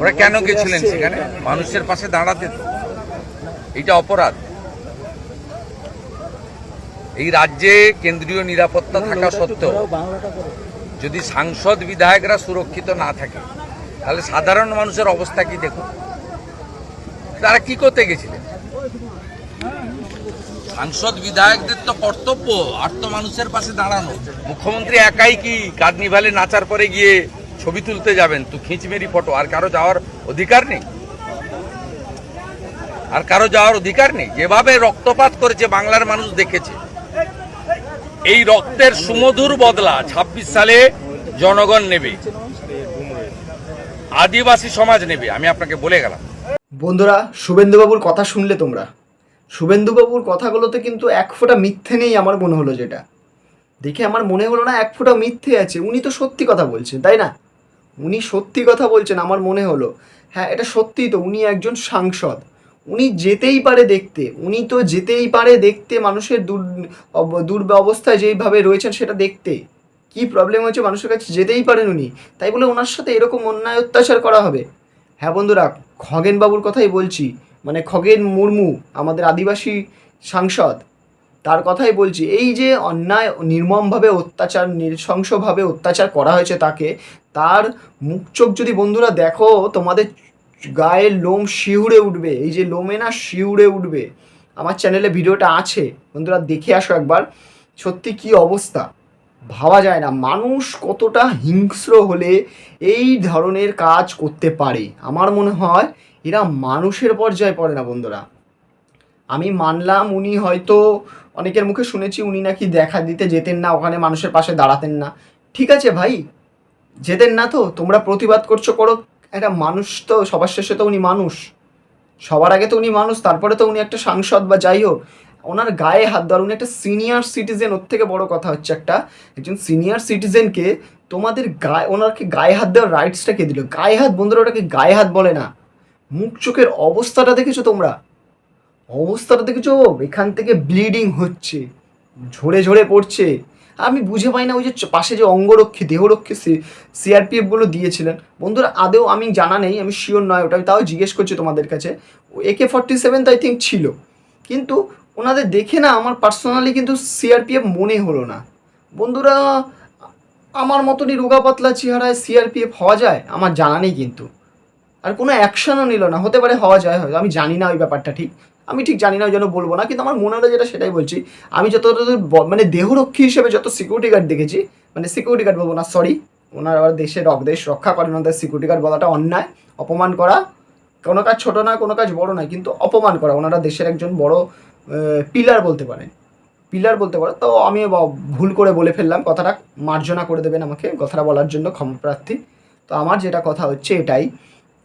ওরা কেন গেছিলেন সেখানে? মানুষের পাশে দাঁড়াতে এটা অপরাধ। এই রাজ্যে কেন্দ্রীয় নিরাপত্তা থাকা সত্ত্বেও যদি সাংসদ বিধায়করা সুরক্ষিত না থাকে তাহলে সাধারণ মানুষের অবস্থা কি দেখুন? তারা কি করতে গেছিলেন? সাংসদ বিধায়কদের তো কর্তব্য আর তো মানুষের পাশে দাঁড়ানো। মুখ্যমন্ত্রী একাই কি কার্নিভালে নাচার পরে গিয়ে ছবি তুলতে যাবেন, তো খিঁচমেরি ফটো, আর কারও যাওয়ার অধিকার নেই। আর কারও যাওয়ার অধিকার নেই। যেভাবে রক্তপাত করেছে বাংলার মানুষ দেখেছে, এই রক্তের সুমধুর বদলা ২৬ সালে জনগণ নেবে, আদিবাসী সমাজ নেবে, আমি আপনাকে বলে গেলাম। বন্ধুরা, শুভেন্দুবাবুর কথা শুনলে তোমরা। শুভেন্দুবাবুর কথাগুলোতে কিন্তু এক ফোঁটা মিথ্যে নেই আমার মনে হলো যেটা। দেখে আমার মনে হলো না এক ফোঁটা মিথ্যে আছে। উনি তো সত্যি কথা বলছেন, তাই না? উনি সত্যি কথা বলছেন, আমার মনে হলো। হ্যাঁ এটা সত্যিই তো, উনি একজন সাংসদ। উনি যেতেই পারে দেখতে, উনি তো যেতেই পারে দেখতে, মানুষের দুর দুর্ব্যবস্থায় যেইভাবে রয়েছেন সেটা দেখতে। কি প্রবলেম হয়েছে মানুষের কাছে? যেতেই পারেন উনি। তাই বলে ওনার সাথে এরকম অন্যায় অত্যাচার করা হবে? হ্যাঁ বন্ধুরা খগেন বাবুর কথাই বলছি। মানে খগেন মুর্মু, আমাদের আদিবাসী সাংসদ তার কথাই বলছি, এই যে অন্যায় নির্মমভাবে অত্যাচার, নৃশংসভাবে অত্যাচার করা হয়েছে তাকে, তার মুখ চোখ যদি বন্ধুরা দেখো, তোমাদের গায়ের লোম শিউড়ে উঠবে, এই যে লোমে না শিউড়ে উঠবে। আমার চ্যানেলে ভিডিওটা আছে, বন্ধুরা দেখে আসো একবার, সত্যি কি অবস্থা? ভাবা যায় না, মানুষ কতটা হিংস্র হলে এই ধরনের কাজ করতে পারে। আমার মনে হয় এরা মানুষের পর্যায়ে পড়ে না বন্ধুরা। আমি মানলাম উনি হয়তো অনেকের মুখে শুনেছি উনি নাকি দেখা দিতে যেতেন না, ওখানে মানুষের পাশে দাঁড়াতেন না। ঠিক আছে ভাই, যেতেন না তো, তোমরা প্রতিবাদ করছ, করো। একটা মানুষ তো, সবার শেষে তো উনি মানুষ। সবার আগে তো উনি মানুষ, তারপরে তো উনি একটা সাংসদ বা যাই হোক। ওনার গায়ে হাত দেওয়ার উনি একটা সিনিয়র সিটিজেন ওর থেকে বড় কথা হচ্ছে একটা। একজন সিনিয়র সিটিজেনকে তোমাদের গায়ে ওনারকে গায়ে হাত দেওয়ার রাইটসটা কে দিল? গায়ে হাত, বন্ধুরা, ওটাকে গায়ে হাত বলে না। মুখ চোখের অবস্থাটা দেখেছ তোমরা? অবস্থাটা দেখেছ? এখান থেকে ব্লিডিং হচ্ছে, ঝরে ঝরে পড়ছে। আমি বুঝে পাই না, ওই যে পাশে যে অঙ্গরক্ষী, দেহরক্ষী সিআরপিএফগুলো দিয়েছিলেন। বন্ধুরা, আদেও আমি জানা নেই, আমি শিওর নয়, ওটা আমি তাও জিজ্ঞেস করছি তোমাদের কাছে। AK forty seven I think ছিল, কিন্তু ওনাদের দেখে না আমার পার্সোনালি কিন্তু সিআরপিএফ মনে হলো না। বন্ধুরা, আমার মতনই রোগা পাতলা চেহারায় সিআরপিএফ হওয়া যায়? আমার জানা নেই কিন্তু। আর কোনো অ্যাকশনও নিল না, হতে পারে হওয়া যায়, হয়তো, আমি জানি না ওই ব্যাপারটা ঠিক। আমি ঠিক জানি না ওই জন্য বলব না, কিন্তু আমার মনে হলো যেটা সেটাই বলছি। আমি যতদূর মানে দেহরক্ষী হিসেবে যত সিকিউরিটি গার্ড দেখেছি মানে সিকিউরিটি গার্ড বলব না সরি ওনার আবার দেশের দেশ রক্ষা করেন ওনাদের সিকিউরিটি গার্ড বলাটা অন্যায়, অপমান করা, কোনো কাজ ছোটো না কোনো কাজ বড় নয়, কিন্তু অপমান করা, ওনারা দেশের একজন বড় পিলার বলতে পারেন পিলার বলতে পারো, তো আমি ভুল করে বলে ফেললাম, কথাটা মার্জনা করে দেবেন আমাকে, কথাটা বলার জন্য ক্ষমাপ্রার্থী তো আমার যেটা কথা হচ্ছে এটাই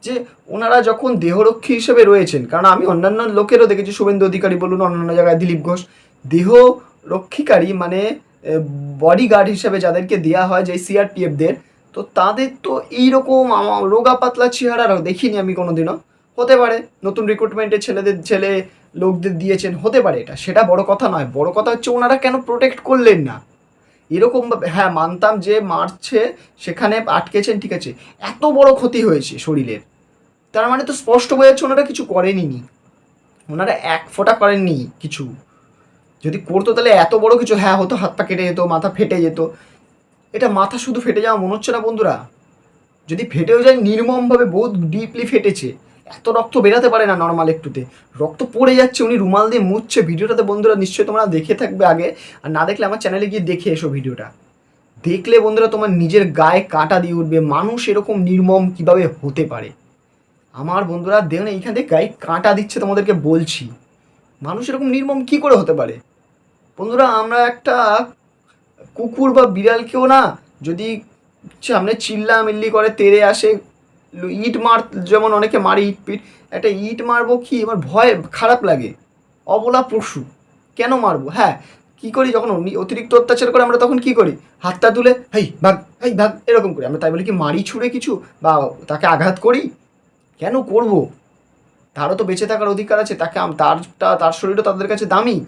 যে ওনারা যখন দেহরক্ষী হিসেবে রয়েছেন, কারণ আমি অন্যান্য লোকেরও দেখেছি, শুভেন্দু অধিকারী বলুন, অন্যান্য জায়গায় দিলীপ ঘোষ দেহ রক্ষীকারী মানে বডিগার্ড হিসেবে যাদেরকে দেওয়া হয় যে সিআরপিএফদের তো তাদের তো এইরকম রোগা পাতলা চেহারা দেখিনি আমি কোনোদিনও। হতে পারে, নতুন রিক্রুটমেন্টে ছেলেদের, ছেলে লোকদের দিয়েছেন, হতে পারে এটা। সেটা বড় কথা নয়, বড় কথা হচ্ছে ওনারা কেন প্রোটেক্ট করলেন না? এরকম হ্যাঁ মানতাম যে মারছে, সেখানে আটকেছেন, ঠিক আছে। এত বড় ক্ষতি হয়েছে শরীরের। তার মানে তো স্পষ্ট বোঝা যাচ্ছে ওনারা কিছু করেনি ওনারা এক ফোঁটা করেননি কিছু। যদি করতো তাহলে এত বড় কিছু হ্যাঁ হতো, হাত পা কেটে যেত, মাথা ফেটে যেত। এটা মাথা শুধু ফেটে যাওয়া মনে হচ্ছে না বন্ধুরা? যদি ফেটেও যায়, নির্মমভাবে বহুত ডিপলি ফেটেছে। এত রক্ত বেরাতে পারে না নর্মাল একটুতে। রক্ত পড়ে যাচ্ছে, উনি রুমাল দিয়ে মুছছে ভিডিওটাতে বন্ধুরা নিশ্চয়ই তোমরা দেখে থাকবে আগে। আর না দেখলে আমার চ্যানেলে গিয়ে দেখে এসো ভিডিওটা। দেখলে বন্ধুরা তোমার নিজের গায়ে কাঁটা দিয়ে উঠবে। মানুষ এরকম নির্মম কীভাবে হতে পারে? আমার বন্ধুরা, দেখুন, এইখান থেকে গায়ে কাঁটা দিচ্ছে তোমাদেরকে বলছি। মানুষ এরকম নির্মম কি করে হতে পারে? বন্ধুরা, আমরা একটা কুকুর বা বিড়ালকেও না, যদি সামনে চিল্লা মিল্লি করে, তেড়ে আসে ইট মার যেমন অনেকে মারে ইট পিট, একটা ইট মারবো কি? আমার ভয়, খারাপ লাগে। অবলা পশু। কেন মারবো? হ্যাঁ কি করি যখন অতিরিক্ত অত্যাচার করে আমরা তখন কি করি? হাতটা তুলে, হেই, ভাগ হেই, ভাগ, এরকম করি। আমরা তাই বলি কি, মারি ছুঁড়ে কিছু বা তাকে আঘাত করি? কেন করব? তারও তো বেঁচে থাকার অধিকার আছে। তাকে আম- তার তা- তার শরীরও তাদের কাছে দামি।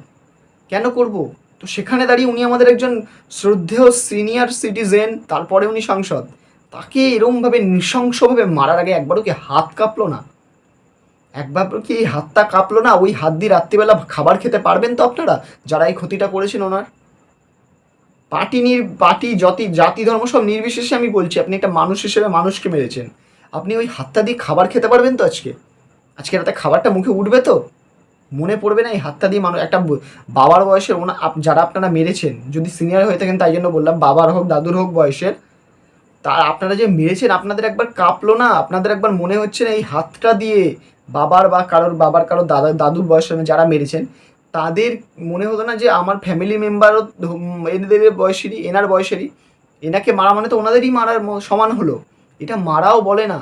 কেন করব? তো সেখানে দাঁড়িয়ে উনি আমাদের একজন শ্রদ্ধেয় সিনিয়র সিটিজেন তারপরে উনি সাংসদ। তাকে এরমভাবে নৃশংসভাবে মারার আগে একবারও কি হাত কাঁপলো না? একবার কি হাতটা কাঁপলো না? ওই হাত দিয়ে রাত্রিবেলা খাবার খেতে পারবেন তো আপনারা? যারা এই ক্ষতিটা করেছেন ওনার? পার্টি নির, পার্টি, জাতি জাতি, ধর্ম সব নির্বিশেষে আমি বলছি, আপনি একটা মানুষ হিসেবে মানুষকে মেরেছেন। আপনি ওই হাতটা দিয়ে খাবার খেতে পারবেন তো আজকে? আজকে রাতে খাবারটা মুখে উঠবে তো? মনে পড়বে না এই হাতটা দিয়ে মানুষ, একটা বাবার বয়সের ওনা যারা আপনারা মেরেছেন, যদি সিনিয়র হয়ে থাকেন তাই জন্য বললাম, বাবার হোক, দাদুর হোক বয়সের তা আপনারা যে মেরেছেন, আপনাদের একবার কাঁপলো না? আপনাদের একবার মনে হচ্ছে না এই হাতটা দিয়ে বাবার বা কারোর, বাবার কারোর দাদা, দাদুর বয়সের যারা মেরেছেন, তাদের মনে হতো না যে আমার ফ্যামিলি মেম্বারও এদের বয়সেরই, এনার বয়সেরই, এনাকে মারা মানে তো ওনাদেরই মারার সমান হলো। এটা মারাও বলে না।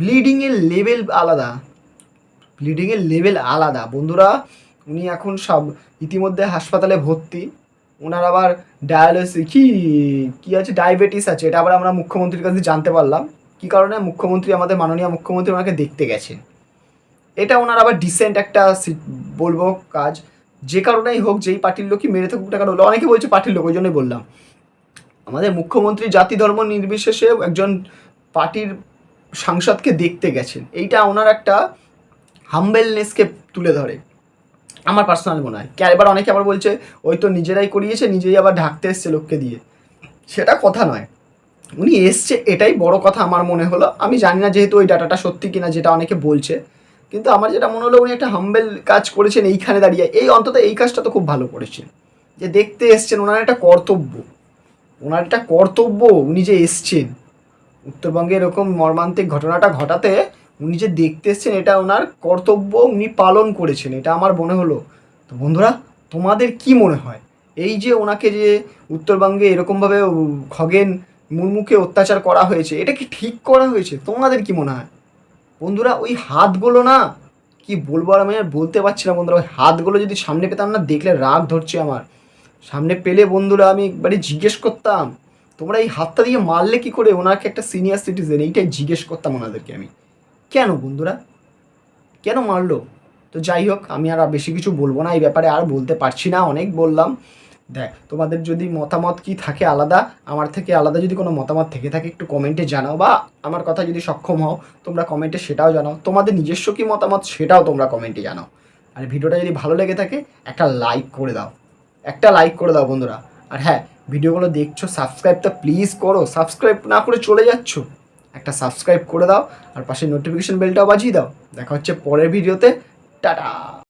ব্লিডিংয়ের লেভেল আলাদা। ব্লিডিংয়ের লেভেল আলাদা। বন্ধুরা, উনি এখন সব ইতিমধ্যে হাসপাতালে ভর্তি। ওনার আবার ডায়ালিসিস কি কি আছে? ডায়াবেটিস আছে, এটা আবার আমরা মুখ্যমন্ত্রীর কাছে জানতে পারলাম। কি কারণে মুখ্যমন্ত্রী, আমাদের মাননীয় মুখ্যমন্ত্রী ওনাকে দেখতে গেছেন? এটা ওনার আবার ডিসেন্ট একটা বলব কাজ। যে কারণেই হোক, যেই পার্টির লোকই মেরে থাকুক না হলো অনেকে বলছে পার্টির লোক, ওই জন্যই বললাম। আমাদের মুখ্যমন্ত্রী জাতি ধর্ম নির্বিশেষে একজন পার্টির সাংসদকে দেখতে গেছেন। এইটা ওনার একটা হাম্বেলনেসকে তুলে ধরে। আমার পার্সোনাল মনে হয়। এবার অনেকে আবার বলছে, ওই তো নিজেরাই করিয়েছে, নিজেই আবার ঢাকতে এসছে লোককে দিয়ে। সেটা কথা নয়। উনি এসছে, এটাই বড় কথা আমার মনে হলো। আমি জানি না যেহেতু ওই ডাটাটা সত্যি কিনা যেটা অনেকে বলছে। কিন্তু আমার যেটা মনে হলো, উনি একটা হাম্বেল কাজ করেছেন এইখানে দাঁড়িয়ে। এই অন্তত এই কাজটা তো খুব ভালো করেছেন। যে দেখতে এসছেন, ওনার একটা কর্তব্য। ওনার একটা কর্তব্য উনি যে এসছেন। উত্তরবঙ্গে এরকম মর্মান্তিক ঘটনাটা ঘটাতে উনি যে দেখতে এসছেন, এটা ওনার কর্তব্য উনি পালন করেছেন, এটা আমার মনে হলো। তো বন্ধুরা, তোমাদের কি মনে হয়? এই যে ওনাকে যে উত্তরবঙ্গে এরকমভাবে খগেন মুর্মুকে অত্যাচার করা হয়েছে, এটা কি ঠিক করা হয়েছে? তোমাদের কি মনে হয়? বন্ধুরা, ওই হাতগুলো না, কি বলব আর আমি আর বলতে পারছি না বন্ধুরা, ওই হাতগুলো যদি সামনে পেতাম না, দেখলে রাগ ধরছে আমার। সামনে পেলে বন্ধুরা, আমি একবারে জিজ্ঞেস করতাম, তোমরা এই হাতটা দিয়ে মারলে কি করে? ওনাকে একটা সিনিয়র সিটিজেন এইটাই জিজ্ঞেস করতাম ওনাদেরকে আমি। কেন বন্ধুরা? কেন মারলো? তো যাই হোক, আমি আর বেশি কিছু বলব না, এই ব্যাপারে আর বলতে পারছি না, অনেক বললাম। দেখ, তোমাদের যদি মতামত কি থাকে আলাদা, আমার থেকে আলাদা যদি কোনো মতামত থেকে থাকে, একটু কমেন্টে জানাও বা আমার কথা যদি সক্ষম হও, তোমরা কমেন্টে সেটাও জানাও। তোমাদের নিজস্ব কি মতামত, সেটাও তোমরা কমেন্টে জানাও। আর ভিডিওটা যদি ভালো লেগে থাকে, একটা লাইক করে দাও। একটা লাইক করে দাও বন্ধুরা। আর হ্যাঁ ভিডিওগুলো দেখছ সাবস্ক্রাইবটা প্লিজ করো। সাবস্ক্রাইব না করে চলে যাচ্ছ। একটা সাবস্ক্রাইব করে দাও আর পাশে নোটিফিকেশন বেলটাও বাজিয়ে দাও। দেখা হচ্ছে পরের ভিডিওতে টাটা!